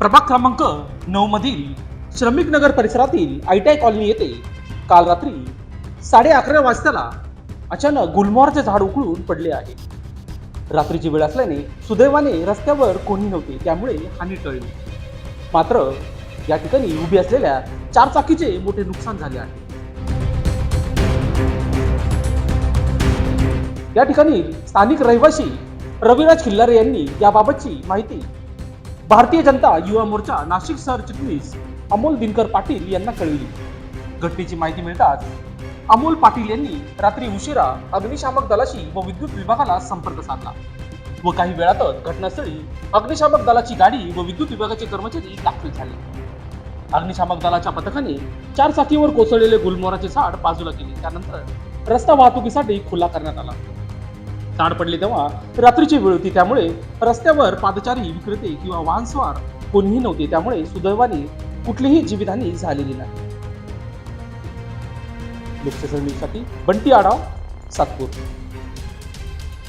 प्रभाग क्रमांक नऊ मधील श्रमिक नगर परिसरातील आयटीआय कॉलनी येथे काल रात्री साडे अकरा वाजताला अचानक गुलमोहरचे झाड उकळून पडले आहे. रात्रीची वेळ असल्याने सुदैवाने रस्त्यावर कोणी नव्हते त्यामुळे हानी टळली. मात्र या ठिकाणी उभी असलेल्या चारचाकीचे मोठे नुकसान झाले आहे. या ठिकाणी स्थानिक रहिवासी रविराज खिल्लारे यांनी याबाबतची माहिती भारतीय जनता युवा मोर्चा नाशिक सरचिटणीस अमोल दिनकर पाटील यांना कळविली. घटनेची माहिती मिळताच अमोल पाटील यांनी रात्री उशिरा अग्निशामक दलाशी व विद्युत विभागाला संपर्क साधला व काही वेळातच घटनास्थळी अग्निशामक दलाची गाडी व विद्युत विभागाचे कर्मचारी दाखल झाले. अग्निशामक दलाच्या पथकाने चार चाकीवर कोसळलेले गुलमोराचे झाड बाजूला केले. त्यानंतर रस्ता वाहतुकीसाठी खुला करण्यात आला. ताड पडले तेव्हा रात्रीची वेळ होती. त्यामुळे रस्त्यावर पादचारी विक्रेते किंवा वाहनस्वार कोणीही नव्हते. त्यामुळे सुदैवाने कुठलीही जीवितहानी झालेली नाही. बंटी आढाव सातपूर.